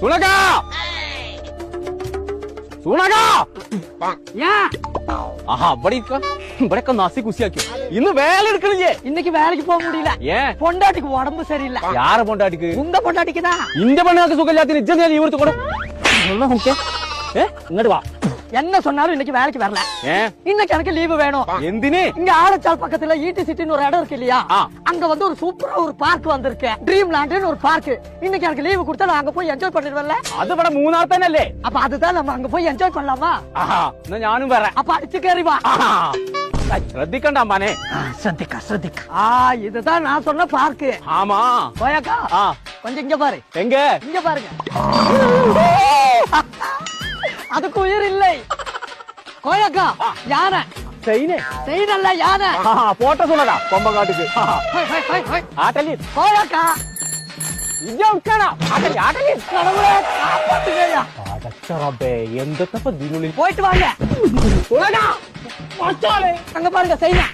സുണകാ സുണകാ ஏன் ആഹാ ഇവിടെ ഇരിക്ക ഇവിടെയൊക്കെ നസി കുസിയാക്കി ഇന്ന് വേല എടുക്കണില്ലേ இன்னைக்கு வேலைக்கு போக முடியல ഏ பொண்டாட்டிக்கு உடம்பு சரியில்லை യാരെ പൊണ്ടാട്ടിക്ക് உங்க பொண்டாட்டிக்கு தான் ഇന്റെ പെണ്ണുങ്ങൾക്ക് സുഖമില്ലാത്തിന് ഇജ്ജ ഞാൻ ലീവ് എടുത്ത് കൊടു ഏ ഇങ്ങോട്ട് വാ என்ன சொன்னாலும் இன்னைக்கு வேலைக்கு வரல. இன்னைக்கு எனக்கு லீவு வேணும். எந்தினி. இங்க ஆலச்சால் பக்கத்துல ஈட்டி சிட்டின்னு ஒரு இடம் இருக்கு இல்லையா? அங்க வந்து ஒரு சூப்பரா ஒரு பார்க் வந்திருக்கு. ட்ரீம் லேண்ட்னு ஒரு பார்க் இன்னைக்கு எனக்கு லீவு கொடுத்தா அங்க போய் என்ஜாய் பண்ணிடுவேன்ல. அது மூணு நாள் தானே இல்லே அப்ப அதுதான் நம்ம அங்க போய் என்ஜாய் பண்ணலாமா? ഞാനും വരാം അപ്പൊ അടിച്ചു കയറി വാ ശ്രദ്ധിക്കണ്ട അമ്മാനെ. ശ്രദ്ധിക്ക ശ്രദ്ധിക്ക. ആ ഇതാ ഞാൻ சொன்ன പാർക്ക് ആമാ. പോയാക്കാ? கொஞ்சம் இங்க பாரு எங்க இங்க பாருங்க அதுக்கு உயிர் இல்லை. கோயக்கா யானை. செயினு. செயின் அல்ல யானை. போட்ட சொன்னதா? பொம்ப காட்டுக்கு. ஆட்டலி கோயக்கா. இங்க உட்காரா ஆட்டலி ஆட்டலி கடவுளே காப்பாத்துக்கையா அடச்சரபே எந்த தப்பு தீனுளில் போயிட்டு வாங்க. உலகா மச்சாலே அங்க பாருங்க செயினா.